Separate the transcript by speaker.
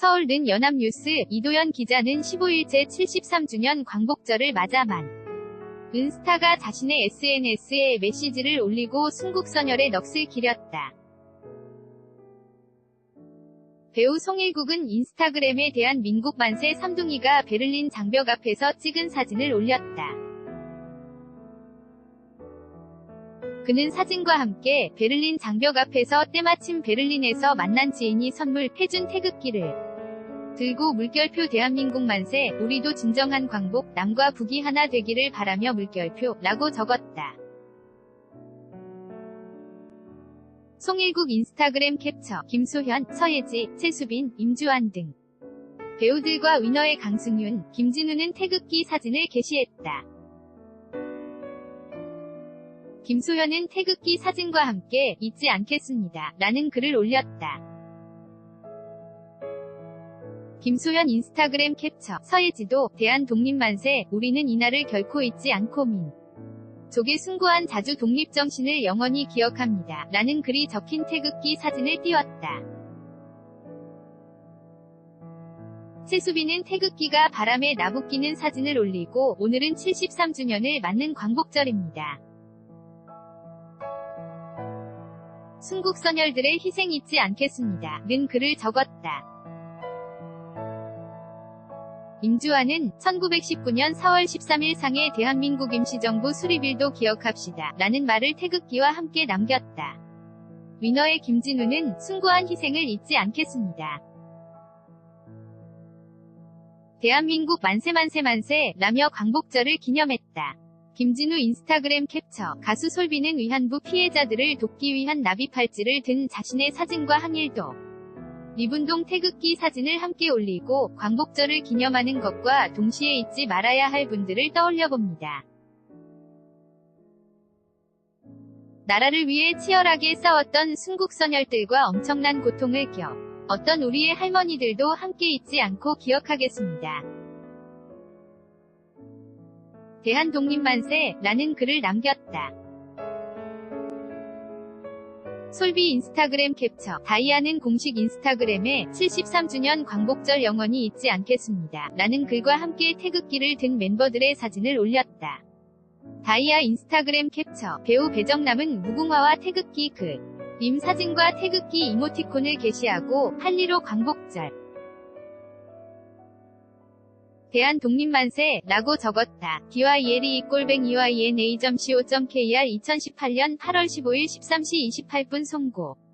Speaker 1: 서울는 연합뉴스 이도현 기자는 15일째 73주년 광복절을 맞아 만 은스타가 자신의 SNS에 메시지를 올리고 순국선열의 넋을 기렸다. 배우 송일국은 인스타그램에 대한 민국 만세 삼둥이가 베를린 장벽 앞에서 찍은 사진을 올렸다. 그는 사진과 함께 베를린 장벽 앞에서 때마침 베를린에서 만난 지인이 선물 해준 태극기를 들고 물결표 대한민국 만세 우리도 진정한 광복 남과 북이 하나 되기를 바라며 물결표 라고 적었다. 송일국 인스타그램 캡처 김소현, 서예지, 최수빈, 임주환 등 배우들과 위너의 강승윤, 김진우는 태극기 사진을 게시했다. 김소현은 태극기 사진과 함께 잊지 않겠습니다. 라는 글을 올렸다. 김소현 인스타그램 캡처 서예지도 대한 독립만세 우리는 이날을 결코 잊지 않고 민 족의 숭고한 자주 독립 정신을 영원히 기억합니다. 라는 글이 적힌 태극기 사진을 띄웠다. 최수빈은 태극기가 바람에 나부끼는 사진을 올리고 오늘은 73주년을 맞는 광복절입니다. 순국선열들의 희생 잊지 않겠습니다. 는 글을 적었다. 임주환은 1919년 4월 13일 상해 대한민국 임시정부 수립일도 기억합시다. 라는 말을 태극기와 함께 남겼다. 위너의 김진우는 숭고한 희생을 잊지 않겠습니다. 대한민국 만세 만세 만세 라며 광복절을 기념했다. 김진우 인스타그램 캡처 가수 솔비는 위안부 피해자들을 돕기 위한 나비 팔찌를 든 자신의 사진과 항일도 리분동 태극기 사진을 함께 올리고 광복절을 기념하는 것과 동시에 잊지 말아야 할 분들을 떠올려 봅니다. 나라를 위해 치열하게 싸웠던 순국선열들과 엄청난 고통을 겪 어떤 우리의 할머니들도 함께 잊지 않고 기억하겠습니다. 대한독립만세 라는 글을 남겼다. 솔비 인스타그램 캡처 다이아는 공식 인스타그램에 73주년 광복절 영원히 잊지 않겠습니다. 라는 글과 함께 태극기를 든 멤버들의 사진을 올렸다. 다이아 인스타그램 캡처 배우 배정남은 무궁화와 태극기 그, 임 사진과 태극기 이모티콘을 게시하고 할리로 광복절 대한 독립만세 라고 적었다. DYLE 꼴뱅 EYNA.co.kr 2018년 8월 15일 13시 28분 송고